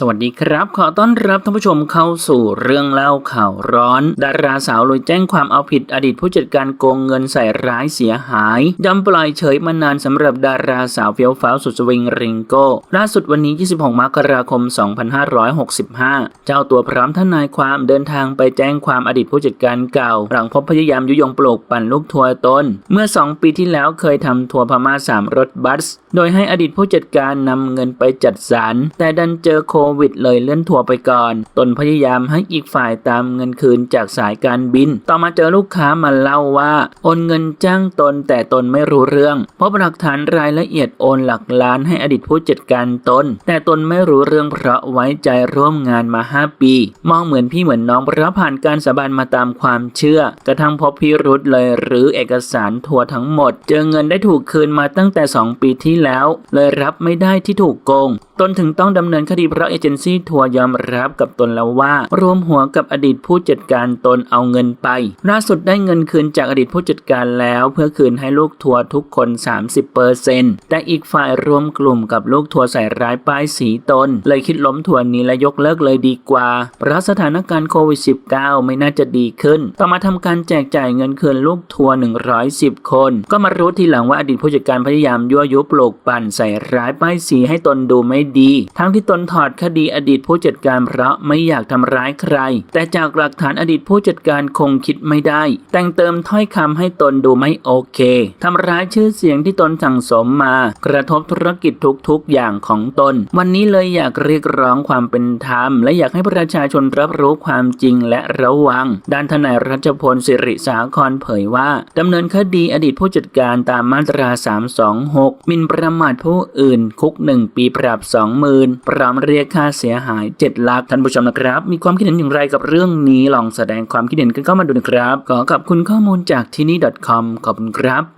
สวัสดีครับ ขอต้อนรับท่านผู้ชมเข้าสู่เรื่องเล่าข่าวร้อน ดาราสาวลุยแจ้งความเอาผิดอดีตผู้จัดการโกงเงินใส่ร้ายเสียหายยอมปล่อยเฉยมานานสำหรับดาราสาวเฟี้ยวฟ้าวสุดสวิงริงโก้ล่าสุดวันนี้ 26 มกราคม 2565 เจ้าตัวพร้อมทนายความเดินทางไปแจ้งความอดีตผู้จัดการเก่า หลังพบพยายามยุยงปลุกปั่นลูกทัวร์ตนเมื่อ 2 ปีที่แล้วเคยทำทัวร์พม่าสามรถบัส โดยให้อดีตผู้จัดการนำเงินไปจัดสรรแต่ดันเจอโควิดเลยเลื่อนทัวร์ไปก่อน ตนพยายามให้อีกฝ่ายตามเงินคืนจากสายการบิน ต่อมาเจอลูกค้ามาเล่าว่า โอนเงินจ้างตนแต่ตนไม่รู้เรื่องพบหลักฐานรายละเอียดโอนหลักล้านให้อดีตผู้จัดการตน แต่ตนไม่รู้เรื่องเพราะไว้ใจร่วมงานมา 5 ปี มองเหมือนพี่เหมือนน้องเพราะผ่านการสาบานมาตามความเชื่อ กระทั่งพบพิรุษเลยหรือเอกสารทัวร์ทั้งหมด เจอเงินได้ถูกคืนมาตั้งแต่ 2 ปีที่แล้ว เลยรับไม่ได้ที่ถูกโกง ตนถึงต้องดำเนินคดีเพราะเอเจนซี่ทัวร์ยอมรับกับตนแล้วว่า รวมหัวกับอดีตผู้จัดการตนเอาเงินไป ล่าสุดได้เงินคืนจากอดีตผู้จัดการแล้ว เพื่อคืนให้ลูกทัวร์ทุกคน 30%แต่อีกฝ่ายรวมกลุ่มกับลูกทัวร์ใส่ร้ายป้ายสีตน เลยคิดล้มทัวร์นี้และยกเลิกเลยดีกว่าเพราะสถานการณ์โควิด -19 ไม่น่าจะดีขึ้น ต่อมาทำการแจกจ่ายเงินคืนลูกทัวร์110 คน ก็มารู้ทีหลังว่าอดีตผู้จัดการพยายามยั่วยุปลุกปั่นใส่ร้ายป้ายสีให้ตนดูไม่ดี ทั้งที่ตนถอดคดีอดีตผู้จัดการเพราะไม่อยากทำร้ายใคร แต่จากหลักฐานอดีตผู้จัดการคงคิดไม่ได้ แต่งเติมถ้อยคำให้ตนดูไม่โอเคทำร้ายชื่อเสียงที่ตนสั่งสมมา กระทบธุรกิจทุกๆอย่างของตน วันนี้เลยอยากเรียกร้องความเป็นธรรม และอยากให้ประชาชนรับรู้ความจริงและระวัง ด้านทนายรัชพลสิริสาครเผยว่าดำเนินคดีอดีตผู้จัดการตามมาตรา 326หมิ่นประมาทผู้อื่นคุก1ปีปรับ20,000พร้อมเรียกค่าเสียหาย 7 ลักท่านผู้ชมนะครับ มีความคิดเห็นอย่างไรกับเรื่องนี้ลองแสดงความคิดเห็นกันเข้ามาดูนะครับ ขอขอบคุณข้อมูลจากที่นี่ .com ขอบคุณครับ